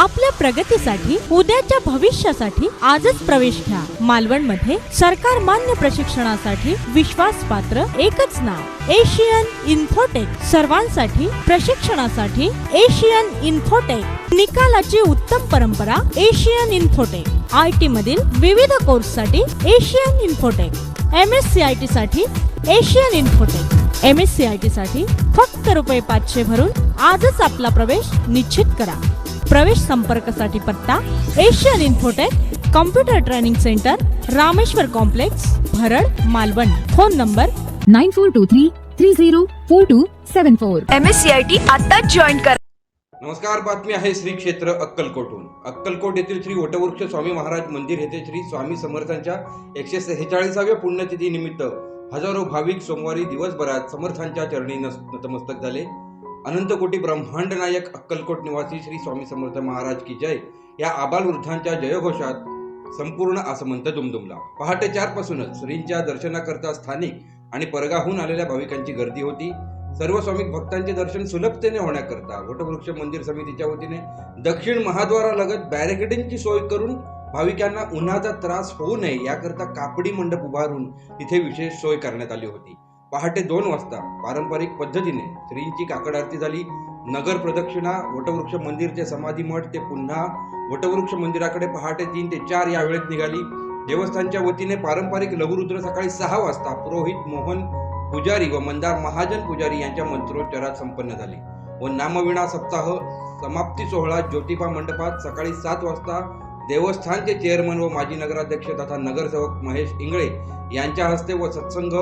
आपल्या प्रगतीसाठी उद्याच्या भविष्यासाठी आजच प्रवेश घ्या. मालवणमध्ये सरकार मान्य प्रशिक्षणासाठी विश्वास पात्र एकच नाव एशियन इन्फोटेक. सर्वांसाठी प्रशिक्षणासाठी एशियन इन्फोटेक. निकालाची उत्तम परंपरा एशियन इन्फोटेक. आय टी मधील विविध कोर्ससाठी Asian Infotech. M S C I T साठी Asian Infotech. M S C I T साठी फक्त रुपये पाचशे भरून आजच आपला प्रवेश निश्चित करा. प्रवेश संपर्कासाठी पत्ता Asian Infotech computer training center Rameshwar complex Bharad Malvan. Phone number 9423304274 M S C I T आत्ताच जॉईन करा. नमस्कार बातमी आहे श्री क्षेत्र अक्कलकोटहून. अक्कलकोट येथील श्री वटवृक्ष स्वामी महाराज मंदिर येथे श्री स्वामी समर्थांच्या एकशे सेहेचाळीसाव्या पुण्यतिथी निमित्त हजारो भाविक सोमवारी दिवसभरात समर्थांच्या चरणी नतमस्तक झाले. अनंत कोटी ब्रह्मांड नायक अक्कलकोट निवासी श्री स्वामी समर्थ महाराज की जय. या आबाल वृद्धांच्या जयघोषात संपूर्ण आसमंत दुमदुमला. पहाटे चार पासूनच श्रींच्या दर्शनाकरता स्थानिक आणि परगाहून आलेल्या भाविकांची गर्दी होती. सर्व स्वामिक भक्तांचे दर्शन सुलभतेने होण्याकरता वटवृक्ष मंदिर समितीच्या वतीने दक्षिण महाद्वारालगत बॅरिकेडिंगची सोय करून भाविकांना उन्हाचा त्रास होऊ नये याकरता कापडी मंडप उभारून तिथे विशेष सोय करण्यात आली होती. पहाटे दोन वाजता पारंपरिक पद्धतीने श्रींची काकड आरती झाली. नगर प्रदक्षिणा वटवृक्ष मंदिरचे समाधी मठ ते पुन्हा वटवृक्ष मंदिराकडे पहाटे तीन ते चार या वेळेत निघाली. देवस्थानच्या वतीने पारंपरिक लघुरुद्र सकाळी सहा वाजता पुरोहित मोहन पुजारी व मंदार महाजन पुजारी यांच्या मंत्रोच्चारात संपन्न झाले व नामविणा सप्ताह समाप्ती सोहळा ज्योतिबा मंडपात सकाळी सात वाजता देवस्थानचे चेअरमन व माजी नगराध्यक्ष तथा नगरसेवक महेश इंगळे यांच्या हस्ते व सत्संग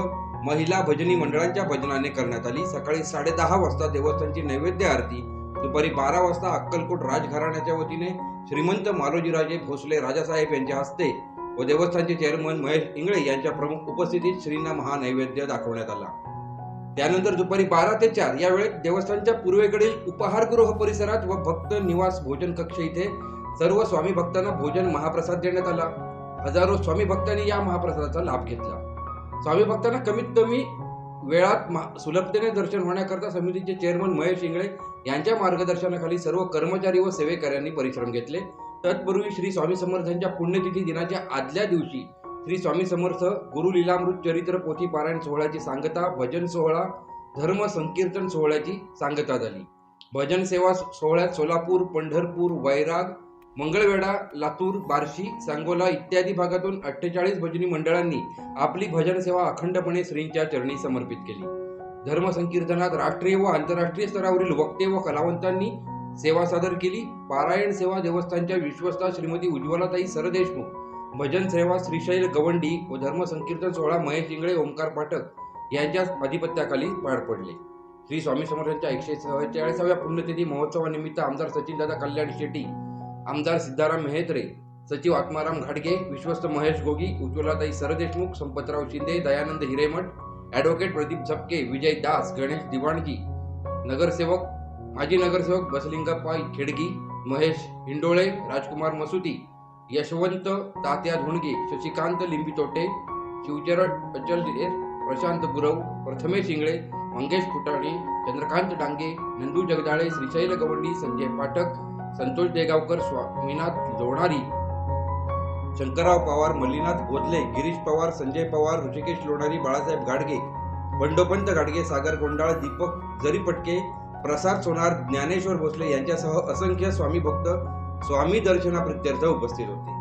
महिला भजनी मंडळांच्या भजनाने करण्यात आली. सकाळी साडेदहा वाजता देवस्थानची नैवेद्य आरती दुपारी बारा वाजता अक्कलकोट राजघराण्याच्या वतीने श्रीमंत मालोजीराजे भोसले राजासाहेब यांच्या हस्ते व देवस्थानचे चेअरमन महेश इंगळे यांच्या प्रमुख उपस्थितीत श्रींना महानैवेद्य दाखवण्यात आला. त्यानंतर दुपारी बारा ते चार या वेळेत देवस्थानच्या पूर्वेकडील उपहारगृह परिसरात व भक्त निवास भोजन कक्ष इथे सर्व स्वामी भक्तांना भोजन महाप्रसाद देण्यात आला. हजारो स्वामी भक्तांनी या महाप्रसादाचा लाभ घेतला. स्वामी भक्तांना कमीत कमी वेळात मा- सुलभतेने दर्शन होण्याकरता समितीचे चेअरमन महेश इंगळे यांच्या मार्गदर्शनाखाली सर्व कर्मचारी व सेवेकऱ्यांनी परिश्रम घेतले. तत्पूर्वी श्री स्वामी समर्थांच्या पुण्यतिथी दिनाच्या आदल्या दिवशी श्री स्वामी समर्थ गुरु लीलामृत चरित्र पोथी पारायण सोहळ्याची सांगता भजन सोहळा धर्म संकीर्तन सोहळ्याची सांगता झाली. भजन सेवा सोहळ्यात सोलापूर पंढरपूर वैराग मंगळवेढा लातूर बार्शी सांगोला इत्यादी भागातून अठ्ठेचाळीस भजनी मंडळांनी आपली भजन सेवा अखंडपणे श्रींच्या चरणी समर्पित केली. धर्म संकीर्तनात राष्ट्रीय व आंतरराष्ट्रीय स्तरावरील वक्ते व कलावंतांनी सेवा सादर केली. पारायण सेवा देवस्थानच्या विश्वस्ता श्रीमती उज्ज्वलाताई सरदेशमुख भजन सेवा श्रीशैल गवंडी व धर्म संकीर्तन सोहळा महेश इंगळे ओंकार पाठक यांच्या अधिपत्याखाली पार पडले. श्री स्वामी समर्थांच्या एकशे सत्तेचाळीसाव्या पुण्यतिथी महोत्सवानिमित्त आमदार सचिनदादा कल्याण शेट्टी आमदार सिद्धाराम मेहेत्रे सचिव आत्माराम घाडगे विश्वस्त महेश गोगी उज्ज्वलाताई सरदेशमुख संपतराव शिंदे दयानंद हिरेमठ ॲडव्होकेट प्रदीप झपके विजय दास गणेश दिवाणकी नगरसेवक माजी नगरसेवक बसलिंगप्पा खेडगी महेश हिंडोळे राजकुमार मसुदी यशवंत तात्या धुणगे शशिकांत लिंबितोटे शिवचरण अचल प्रशांत गुरव प्रथमेश इंगळे मंगेश फुटाणे चंद्रकांत डांगे नंदू जगदाळे श्रीशैल गवंडी संजय पाठक संतोष देगावकर स्वामीनाथ लोणारी शंकरराव पवार मल्लीनाथ गोदले गिरीश पवार संजय पवार ऋषिकेश लोणारी बाळासाहेब गाडगे बंडोपंत गाडगे सागर गोंडाळ दीपक जरीपटके प्रसाद सोनार ज्ञानेश्वर भोसले यांच्यासह असंख्य स्वामी भक्त स्वामी दर्शनाप्रित्यर्थ उपस्थित होते.